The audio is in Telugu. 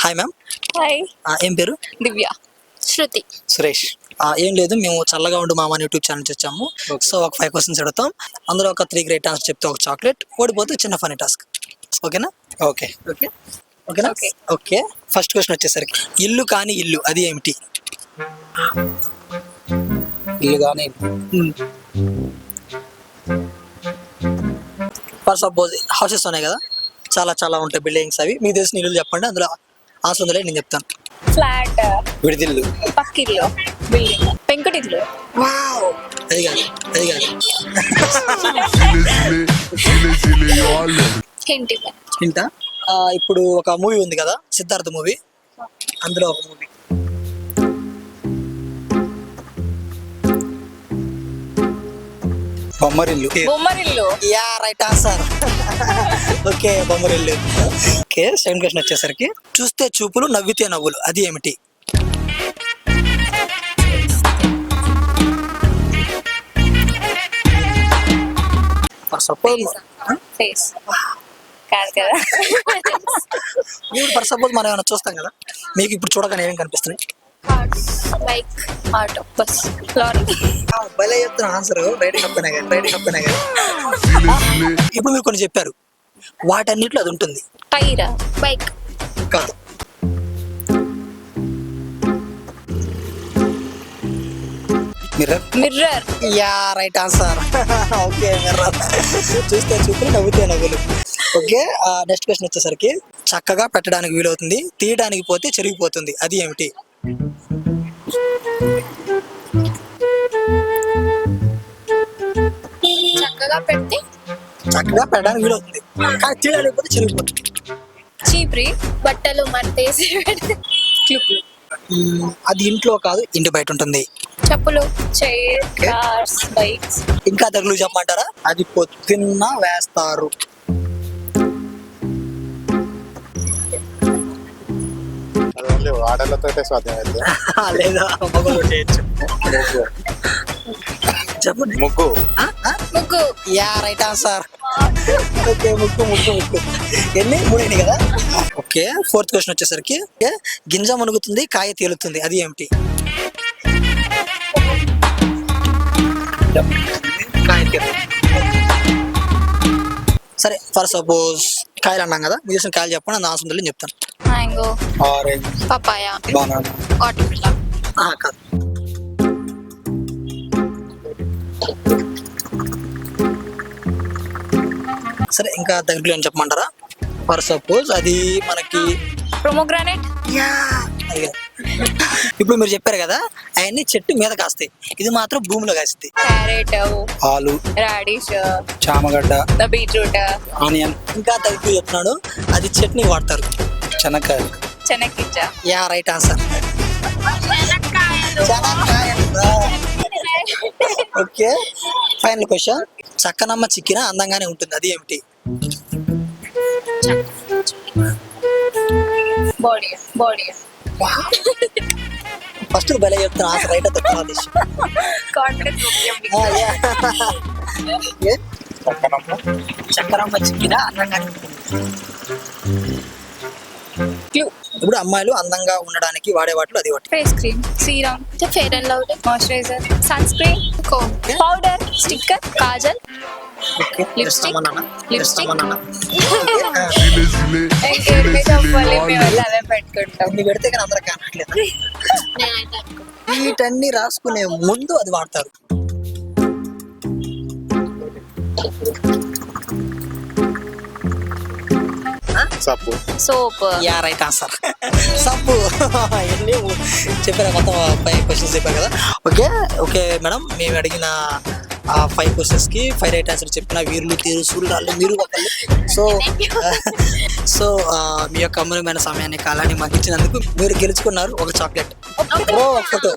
హాయ్ మ్యామ్ హాయ్ ఏం పేరు? దివ్య. శృతి. సురేష్. ఆ, ఏం లేదు మేము చల్లగా ఉండు మామ అని యూట్యూబ్ ఛానల్ వచ్చాము. సో ఒక ఫైవ్ క్వశ్చన్స్ అడుగుతాం. అందులో ఒక త్రీ గ్రేట్ ఆన్సర్ చెప్తే ఒక చాక్లెట్ ఓడిపోతే చిన్న ఫనీ టాస్క్ ఓకేనా ఓకే ఓకే ఓకేనా. ఓకే ఫస్ట్ క్వశ్చన్ వచ్చేసరికి ఇల్లు కాని ఇల్లు అది ఏమిటి? ఇల్లు కానీ ఫర్ సపోజ్ హౌసెస్ ఉన్నాయి కదా? చాలా చాలా ఉంటాయి బిల్డింగ్స్ అవి. మీకు తెలిసిన ఇల్లు చెప్పండి. అందులో ఉందిలే నేను చెప్తాను. ఫ్లాట్ విడిదిల్లు. పక్కిల్లు బిల్డింగ్ పెంకుటిల్లు. అది కాదు అది కాదు. ఇంట ఇప్పుడు ఒక మూవీ ఉంది కదా సిద్ధార్థ మూవీ. అందులో ఒక movie. Bommarillu. Bommarillu. Ya right answer. Okay Bommarillu. Okay second question వచ్చేసరికి చూస్తే చూపులు నవ్వితే నవ్వులు. అది ఏమిటి? సపోజ్ ఫేస్ కాదు కదా. ఇప్పుడు ఫర్ సపోజ్ మనం ఏమైనా చూస్తాం కదా? మీకు ఇప్పుడు చూడగానే ఏమేమి కనిపిస్తున్నాయి? Auto bus lorry. భలే చెప్తున్నా ఆన్సర్ అప్పనే కానీ Chile, chile, ఇప్పుడు మీరు కొన్ని చెప్పారు. వాటన్నిటిలో అది ఉంటుంది. Tyre bike. కాదు. Mirror? Mirror. Ya right answer. Okay చూస్తే చూపులు నవ్వుతే నవ్వులు. ఓకే నెక్స్ట్ క్వశ్చన్ వచ్చేసరికి చక్కగా పెట్టడానికి వీలవుతుంది తీయడానికి పోతే చెరిగిపోతుంది. అది ఏమిటి? చక్కగా పెడితే చక్కగా పెట్టడానికి వీలవుతుంది కానీ తీయడానికి పోతే చెరిగిపోతుంది. చీప్రి బట్టలు మట్టేసి పెడితే క్లిప్లు మ్మ్, అది ఇంట్లో కాదు ఇంటి బయట ఉంటుంది. చెప్పులు చైర్ కార్స్ బైక్స్. ఇంకా దగ్గర చెప్పమంటారా అది పొద్దున్న వేస్తారు. ఆడలతోటే సాధ్యమైంది లేదా మగలు చేయొచ్చు. చెప్పండి. ముగ్గు? ముగ్గు. Yeah right answer. ఓకే ముక్కు ముక్కు ముక్కు ఎన్ని? మూడైంది కదా? ఓకే ఫోర్త్ క్వశ్చన్ వచ్చేసరికి. గింజ మునుగుతుంది కాయ తేలుతుంది. అది ఏమిటి? కాయ తేలుతుంది. సరే ఫర్ సపోజ్ కాయలు అన్నాం కదా మీరు చేసిన కాయలు చెప్పండి అందులో ఆన్సర్ ఉందో లేదో నేను చెప్తాను. Mango. Orange. Papaya. Banana. Water కాదు. సరే ఇంకా దగ్గరలో ఏం చెప్పమంటారా? ఫర్ సపోజ్ అది మనకి ప్రొమోగ్రానైట్. ఇప్పుడు మీరు చెప్పారు కదా అవన్నీ చెట్టు మీద కాస్తాయి. ఇది మాత్రం భూమిలో కాస్తుంది క్యారెట్ ఆలు రాడిష్ చామగడ్డ బీట్రూట్ ఆనియన్. ఇంకా దగ్గర చెప్తున్నాడు అది చట్నీ వాడతారు. చెనక్కాయలు. చెనక్కిచ్చ. Ya right answer. Okay. Final question చక్కనమ్మ చిక్కిన అందంగానే ఉంటుంది. అది ఏమిటి? బాడీ బాడీ ఫస్ట్ భలే చెప్తున్నా రైట్ కాన్ఫిడెన్స్ పక్కనమ్మ చక్కరమ్మ చిక్కిన అందంగానే ఉంటుంది. ఇప్పుడు అమ్మాయిలు అందంగా ఉండడానికి వాడే వాటిలో అది ఒకటి. Face cream serum fair and lovely moisturiser sunscreen comb powder sticker kajal పెట్టుకుంటాం. పెడితే కానీ అందరూ కానట్లేదు వీటన్ని రాసుకునే ముందు అది వాడతారు. సబ్బు సోప్ యా రైట్ ఆన్సర్ సబ్బు ఎన్ని చెప్పారు మొత్తం ఫైవ్ క్వశ్చన్స్ చెప్పారు కదా. ఓకే ఓకే మేడం మేము అడిగిన ఆ ఫైవ్ క్వశ్చన్స్కి ఫైవ్ రైట్ ఆన్సర్ చెప్పిన వీరులు తీరు సూర్యులు మీరు ఒకళ్ళు. సో సో మీ యొక్క అమూల్యమైన సమయాన్ని కాలాన్ని మాకు ఇచ్చినందుకు మీరు గెలుచుకున్నారు ఒక చాక్లెట్ ఒక ఫోటో